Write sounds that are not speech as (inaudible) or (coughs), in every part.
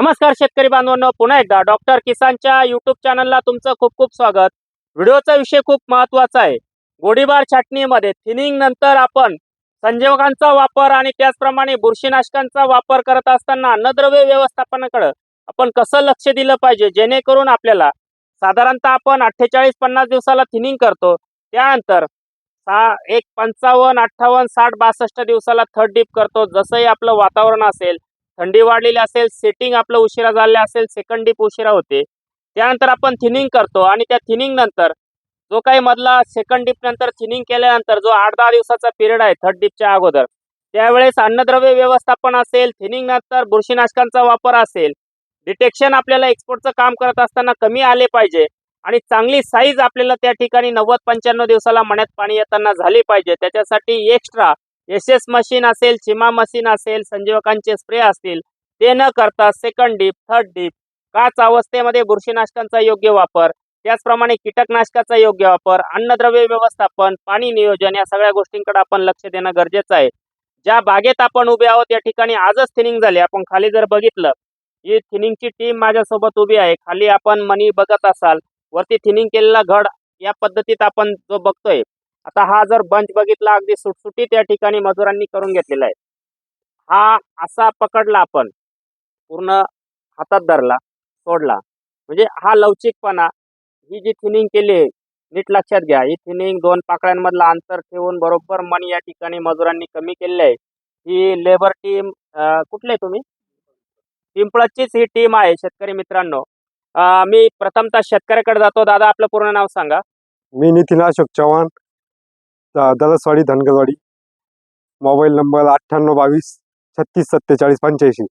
नमस्कार शेतकरी बांधवांनो पुन्हा एकदा डॉक्टर किसानच्या युट्यूब चॅनलला तुमचं खूप खूप स्वागत. व्हिडिओचा विषय खूप महत्त्वाचा आहे. गोडीबार छाटणीमध्ये थिनिंग नंतर आपण संजीवकांचा वापर आणि त्याचप्रमाणे बुरशीनाशकांचा वापर करत असताना अन्नद्रव्य व्यवस्थापनाकडे आपण कसं लक्ष दिलं पाहिजे? जेणेकरून आपल्याला साधारणतः आपण अठ्ठेचाळीस पन्नास दिवसाला थिनिंग करतो. त्यानंतर सहा एक पंचावन्न अठ्ठावन्न साठ बासष्ट दिवसाला थर्ड डीप करतो. जसंही आपलं वातावरण असेल थंडी वाढलेली असेल सेटिंग आपलं उशिरा झाले असेल सेकंड डीप उशिरा होते. त्यानंतर आपण थिनिंग करतो आणि त्या थिनिंग नंतर जो काही मधला सेकंड डीप नंतर थिनिंग केल्यानंतर जो आठ दहा दिवसाचा पिरियड आहे थर्ड डीपच्या अगोदर त्यावेळेस अन्नद्रव्य व्यवस्थापन असेल थिनिंग नंतर बुरशीनाशकांचा वापर असेल डिटेक्शन आपल्याला एक्सपोर्टचं काम करत असताना कमी आले पाहिजे आणि चांगली साईज आपल्याला त्या ठिकाणी नव्वद पंच्याण्णव दिवसाला मण्यात पाणी येताना झाली पाहिजे. त्याच्यासाठी एक्स्ट्रा एस एस मशीन असेल चिमा मशीन असेल संजीवकांचे स्प्रे असतील ते न करता सेकंड डीप थर्ड डीप काच अवस्थेमध्ये बुरशीनाशकांचा योग्य वापर. त्याचप्रमाणे कीटकनाशकाचा योग्य वापर. अन्नद्रव्य व्यवस्थापन पाणी नियोजन या सगळ्या गोष्टींकडे आपण लक्ष देणं गरजेचं आहे. ज्या बागेत आपण उभे आहोत या ठिकाणी आजच थिनिंग झाली. आपण खाली जर बघितलं ही थिनिंगची टीम माझ्यासोबत उभी आहे. खाली आपण मनी बघत असाल वरती थिनिंग केलेला घड या पद्धतीत आपण जो बघतोय. आता हा जर बंच बघितला अगदी सुटसुटीत या ठिकाणी मजुरांनी करून घेतलेला आहे. हा असा पकडला आपण पूर्ण हातात धरला सोडला. म्हणजे हा लवचिकपणा ही जी थिनिंग केली आहे नीट लक्षात घ्या. ही थिनिंग दोन पाकळ्यांमधला अंतर ठेवून बरोबर मन या ठिकाणी मजुरांनी कमी केलेलं आहे. ही लेबर टीम कुठले तुम्ही? पिंपळचीच ही टीम आहे शेतकरी मित्रांनो. मी प्रथमतः शेतकऱ्याकडे जातो. दादा आपलं पूर्ण नाव सांगा. मी नितीन अशोक चव्हाण दलसवाडी धनगरवाडी मोबाईल नंबर अठ्ठ्याण्णव बावीस छत्तीस सत्तेचाळीस पंच्याऐंशी.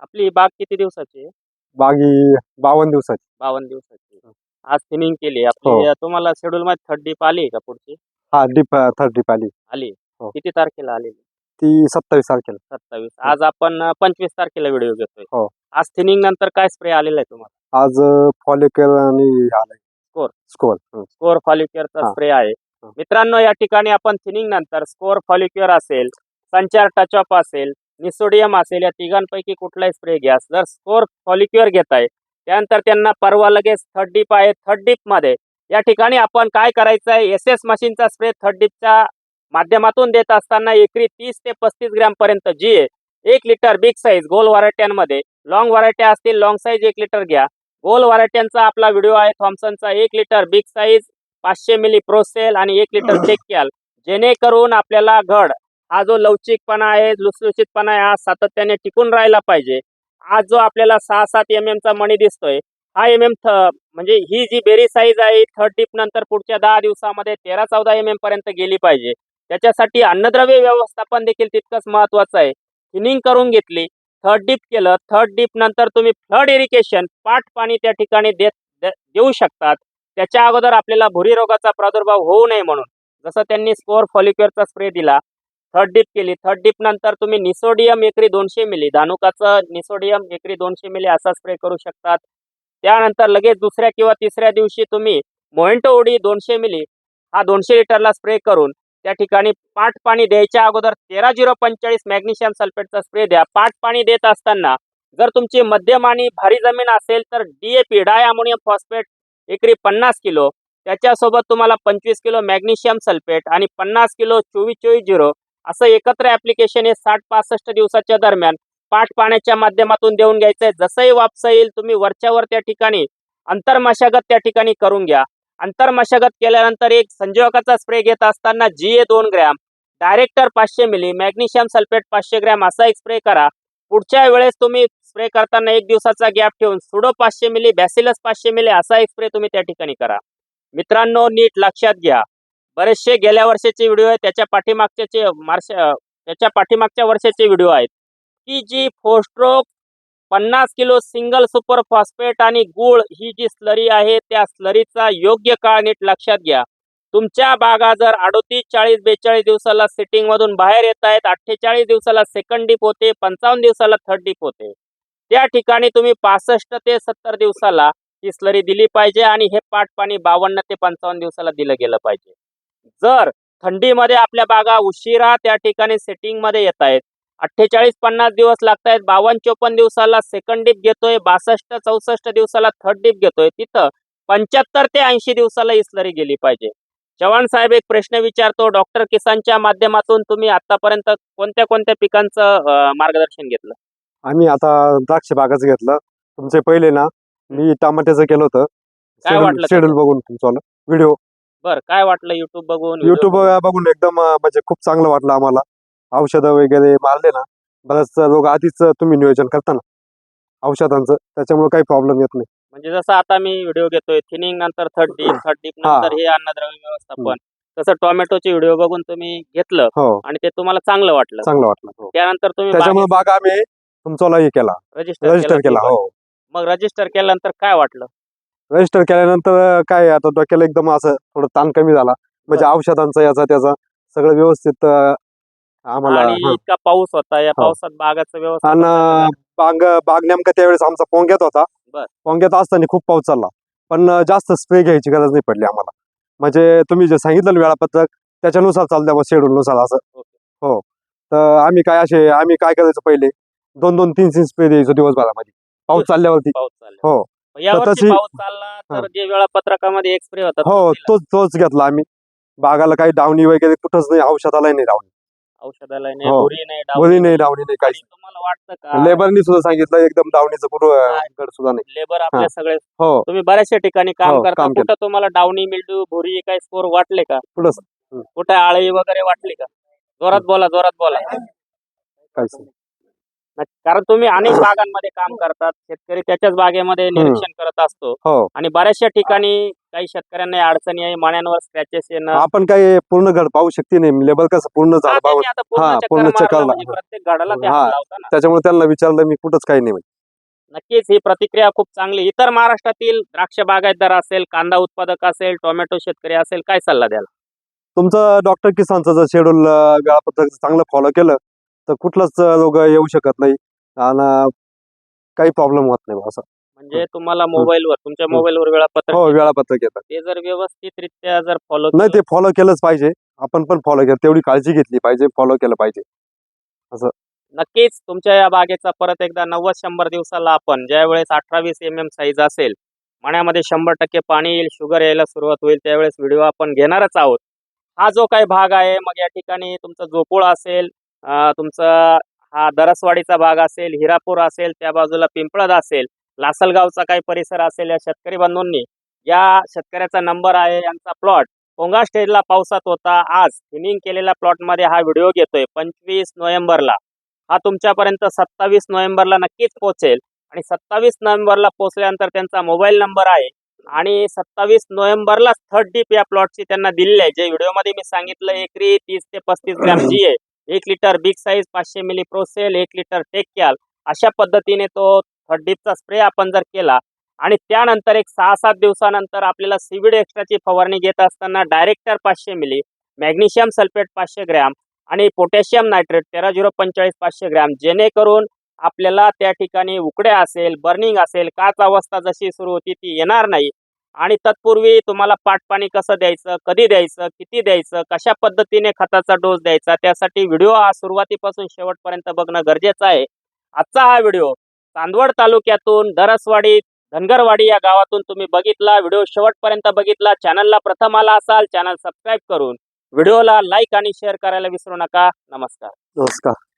आपली ही बाग किती दिवसाची आहे? बागी बावन्न दिवसाची. बावन्न दिवसाची. आज थिनिंग केली आपली हो. तुम्हाला शेड्यूल मध्ये थर्ड डीप आली का पुढची? हा डिप थर्ड डिप आली. आली हो. किती तारखेला आलेली? ती सत्तावीस तारखेला. सत्तावीस. आज आपण पंचवीस तारखेला व्हिडिओ घेतोय. हो. आज थिनिंग नंतर काय स्प्रे आलेला आहे तुम्हाला? आज फॉलिकल आणि आलाय. Score. स्कोर स्कोर फॉलिक्युअरचा हा. स्प्रे आहे. हा. मित्रांनो या ठिकाणी आपण थिनिंग नंतर स्कोर फॉलिक्युअर असेल संचार टचअप असेल निसोडियम असेल या तिघांपैकी कुठलाही स्प्रे घ्या जर स्कोर फॉलिक्युअर घेताय त्यानंतर त्यांना परवा लगेच थर्ड डिप आहे. थर्ड डिपमध्ये या ठिकाणी आपण काय करायचं आहे एस एस मशीनचा स्प्रे थर्ड डिपच्या माध्यमातून देत असताना एकरी तीस ते पस्तीस ग्रॅमपर्यंत जी ए एक लिटर बिग साईज गोल व्हरायट्यांमध्ये लॉंग व्हरायट्या असतील लॉंग साईज एक लिटर घ्या. गोल व्हरायट्यांचा आपला व्हिडिओ आहे. थॉम्सनचा एक लिटर बिग साईज पाचशे मिली प्रोसेल आणि एक लिटर (coughs) चेक कॅल जेणेकरून आपल्याला घड हा जो लवचिकपणा आहे लुसलुशीतपणा आहे हा सातत्याने टिकून राहायला पाहिजे. आज जो आपल्याला सहा सात एम चा मणी दिसतोय हा एम एम म्हणजे ही जी बेरी साईज आहे थर्ड टिप नंतर पुढच्या दहा दिवसामध्ये तेरा चौदा एम एम पर्यंत गेली पाहिजे. त्याच्यासाठी अन्नद्रव्य व्यवस्थापन देखील तितकंच महत्वाचं आहे. थिनिंग करून घेतली थर्ड डिप केलं थर्ड डिप नंतर तुम्ही फ्लड इरिगेशन पाठ पाणी त्या ठिकाणी देत देऊ शकतात. त्याच्या अगोदर आपल्याला भुरी रोगाचा प्रादुर्भाव होऊ नये म्हणून. जसं त्यांनी स्पोर फॉलिक्युअरचा स्प्रे दिला थर्ड डीप केली थर्ड डीप नंतर तुम्ही निसोडियम एकरी दोनशे मिली धानुकाचं निसोडियम एकरी दोनशे मिली असा स्प्रे करू शकतात. त्यानंतर लगेच दुसऱ्या किंवा तिसऱ्या दिवशी तुम्ही मोहेंटो उडी दोनशे मिली हा दोनशे लिटरला स्प्रे करून त्या ठिकाणी पाठ पाणी द्यायच्या अगोदर तेरा झिरो पंचेचाळीस मॅग्नेशियम सल्फेटचा स्प्रे द्या. पाठ पाणी देत असताना जर तुमची मध्यम आणि भारी जमीन असेल तर डीएपी डाय अमोनियम फॉस्फेट एकरी पन्नास किलो. त्याच्यासोबत तुम्हाला पंचवीस किलो मॅग्नेशियम सल्फेट आणि पन्नास किलो चोवीस चोवीस झिरो असं एकत्र ॲप्लिकेशन हे साठ पासष्ट दिवसाच्या दरम्यान पाठ पाण्याच्या माध्यमातून देऊन घ्यायचंय. जसंही वापसा येईल तुम्ही वरच्यावर त्या ठिकाणी अंतर्मशागत त्या ठिकाणी करून घ्या. अंतर्मशागत केल्यानंतर एक संजीवकाचा स्प्रे घेत असताना जी ए दोन ग्रॅम डायरेक्टर पाचशे मिली मॅग्नेशियम सल्फेट पाचशे ग्रॅम असा एक स्प्रे करा. पुढच्या वेळेस तुम्ही स्प्रे करताना एक दिवसाचा गॅप ठेवून सुडो पाचशे मिली बॅसिलस पाचशे मिली असा एक स्प्रे तुम्ही त्या ठिकाणी करा. मित्रांनो नीट लक्षात घ्या. बरेचसे गेल्या वर्षाचे व्हिडिओ आहेत त्याच्या पाठीमागच्याचे मार्च त्याच्या पाठीमागच्या वर्षाचे व्हिडिओ आहेत. की जी फोस्ट्रोक पन्नास किलो सिंगल सुपर फॉस्फेट आणि गुळ ही जी स्लरी आहे त्या स्लरीचा योग्य काळ नीट लक्षात घ्या. तुमच्या बागा जर अडोतीस चाळीस बेचाळीस दिवसाला सिटिंग मधून बाहेर येत आहेत अठ्ठेचाळीस दिवसाला सेकंड डीप होते पंचावन्न दिवसाला थर्ड डीप होते. त्या ठिकाणी तुम्ही पासष्ट ते सत्तर दिवसाला ही स्लरी दिली पाहिजे आणि हे पाट पाणी बावन्न ते पंचावन्न दिवसाला दिलं गेलं पाहिजे. जर थंडीमध्ये आपल्या बागा उशिरा त्या ठिकाणी सेटिंगमध्ये येत आहेत अठ्ठेचाळीस पन्नास दिवस लागतायत बावन्न चोपन्न दिवसाला सेकंड डीप घेतोय बासष्ट चौसष्ट दिवसाला थर्ड डीप घेतोय तिथं पंच्याहत्तर ते ऐंशी दिवसाला इस्लरी गेली पाहिजे. चव्हाण साहेब एक प्रश्न विचारतो. डॉक्टर किसानच्या माध्यमातून तुम्ही आतापर्यंत कोणत्या कोणत्या पिकांचं मार्गदर्शन घेतलं? आम्ही आता द्राक्ष बागाचं घेतलं. तुमचे पहिले ना मी टमाट्याचं केलं होतं. काय वाटलं शेड्यूल बघून तुमचं व्हिडिओ बर काय वाटलं युट्यूब बघून युट्यूब बघून? एकदम म्हणजे खूप चांगलं वाटलं आम्हाला. औषधं वगैरे मारले ना बरेच लोक आधीच तुम्ही नियोजन करता ना. औषधांचं त्याच्यामुळे काही प्रॉब्लेम येत नाही. म्हणजे जसं आता मी व्हिडिओ घेतोय थिनिंग नंतर थर्ड डीप थर्ड डीप हा. नंतर हे. अन्नद्रव्य व्यवस्थापन. तसं टोमॅटोचे व्हिडिओ बघून तुम्ही घेतलं हो. आणि ते तुम्हाला चांगलं वाटलं. चांगलं वाटलं हो. त्यानंतर तुम्ही त्याच्यामुळे बाग आम्ही तुमचा हे केला. रजिस्टर रजिस्टर केला हो. मग रजिस्टर केल्यानंतर काय वाटलं? रजिस्टर केल्यानंतर काय आता डोक्याला एकदम असं थोडं ताण कमी झाला. म्हणजे औषधांचा याचा त्याचा सगळं व्यवस्थित अं, आम्हाला आणि हं. इतका पाऊस होता या हो. पावसात बागाचं व्यवस्था आणि बाग बाग नेमका त्यावेळेस आमचा पोंग्यात होता. बर. पोंग्यात असताना खूप पाऊस चालला. पण जास्त स्प्रे घ्यायची गरज नाही पडली आम्हाला. म्हणजे तुम्ही जे सांगितलं वेळापत्रक त्याच्यानुसार चालतं बस शेड्यूल नुसार असं. हो. तर आम्ही काय असे आम्ही काय करायचो पहिले? दोन दोन तीन तीन स्प्रे द्यायचो दिवसभरामध्ये. पाऊस चालल्यावरती. हो. मग तशी- वेळापत्रकामध्ये एक स्प्रे होता तो हो. तोच तोच घेतला आम्ही. बागाला काही डावणी वगैरे कुठंच नाही औषधालाही नाही डावणी औषधाला नाही हो. भुरी नाही डाव मुली नाही डावणी नाही काहीच तुम्हाला वाटतं का? लेबरनी सुद्धा सांगितलं एकदम पूर्व काय? गड सुद्धा नाही. लेबर आपल्या सगळे. हो. तुम्ही बऱ्याचशा ठिकाणी काम हो, करता. काम. कुठं तुम्हाला डावणी मिल्डू भुरी काही स्कोर वाटले का? हं. कुठे आळी वगैरे वाटली का? जोरात बोला जोरात बोला. काहीच नाही. कारण तुम्ही अनेक (coughs) बागांमध्ये काम करतात शेतकरी त्याच्याच बागेमध्ये निरीक्षण करत असतो. हो. आणि बऱ्याचशा ठिकाणी काही शेतकऱ्यांना अडचणी आहे मण्यांवर स्क्रॅचेस येणं. आपण काही पूर्ण घर पाहू शकते नाही. लेबर कसं पूर्ण झालं पाहू त्यांनी आता पूर्ण हा, चक्कर पूर्ण मारलं चक्कर म्हणजे प्रत्येक ते हा. हात ना. त्याच्यामुळे त्यांना विचारलं मी कुठंच काही नाही. नक्कीच ही प्रतिक्रिया खूप चांगली. इतर महाराष्ट्रातील द्राक्ष बागायतदार असेल कांदा उत्पादक असेल टोमॅटो शेतकरी असेल काय सल्ला द्याल? तुमचं डॉक्टर किसानचं जर शेड्यूल वेळापत्रक चांगलं फॉलो केलं तर कुठलंच रोग येऊ शकत नाही आणि काही प्रॉब्लेम होत नाही असं. म्हणजे तुम्हाला मोबाईलवर तुमच्या मोबाईलवर वेळापत्रक हो वेळापत्रक येतं. ते जर व्यवस्थितरित्या जर फॉलो नाही ते फॉलो केलंच पाहिजे. आपण पण फॉलो केलं. तेवढी काळजी घेतली पाहिजे फॉलो केलं पाहिजे. नक्कीच तुमच्या या बागेचा परत एकदा नव्वद शंभर दिवसाला आपण ज्या वेळेस अठरा वीस एम एम साईज असेल मण्यामध्ये शंभर टक्के पाणी येईल शुगर यायला सुरुवात होईल त्यावेळेस व्हिडिओ आपण घेणारच आहोत. हा जो काही भाग आहे मग या ठिकाणी तुमचं जोपूळ असेल तुमचा हा दरसवाडीचा भाग असेल हिरापूर असेल त्या बाजूला पिंपळद असेल लासलगावचा काही परिसर असेल या शेतकरी बंधूंनी या शेतकऱ्याचा नंबर आहे यांचा प्लॉट. पोंगा स्टेजला पावसात होता आज. थिनिंग केलेल्या प्लॉटमध्ये हा व्हिडिओ घेतोय. पंचवीस नोव्हेंबरला. हा तुमच्यापर्यंत सत्तावीस नोव्हेंबरला नक्कीच पोहोचेल. आणि सत्तावीस नोव्हेंबरला पोहोचल्यानंतर त्यांचा मोबाईल नंबर आहे. आणि सत्तावीस नोव्हेंबरला थर्ड डीप या प्लॉटची त्यांना दिलेली आहे. जे व्हिडिओमध्ये मी सांगितलं एकरी तीस ते पस्तीस ग्रॅम जी आहे एक लिटर बिग साईज पाचशे मिली प्रोसेल एक लिटर टेक्याल अशा पद्धतीने तो थर्ड डीपचा स्प्रे आपण जर केला आणि त्यानंतर एक सहा सात दिवसानंतर आपल्याला सीविड एक्स्ट्राची फवारणी घेत असताना डायरेक्टर पाचशे मिली मॅग्नेशियम सल्फेट पाचशे ग्रॅम आणि पोटॅशियम नायट्रेट तेरा झिरो पंचेचाळीस पाचशे ग्रॅम जेणेकरून आपल्याला त्या ठिकाणी उकड्या असेल बर्निंग असेल काच अवस्था जशी सुरू होती ती येणार नाही. आणि तत्पूर्वी तुम्हाला पाटपाणी कसं द्यायचं कधी द्यायचं किती द्यायचं कशा पद्धतीने खताचा डोस द्यायचा त्यासाठी व्हिडिओ हा सुरुवातीपासून शेवटपर्यंत बघणं गरजेचं आहे. आजचा हा व्हिडिओ चांदवड तालुक्यातून दरसवाडी धनगरवाडी या गावातून तुम्ही बघितला व्हिडिओ शेवटपर्यंत बघितला चॅनलला प्रथम आला असाल चॅनल सबस्क्राईब करून व्हिडिओला लाईक आणि शेअर करायला विसरू नका. नमस्कार. नमस्कार.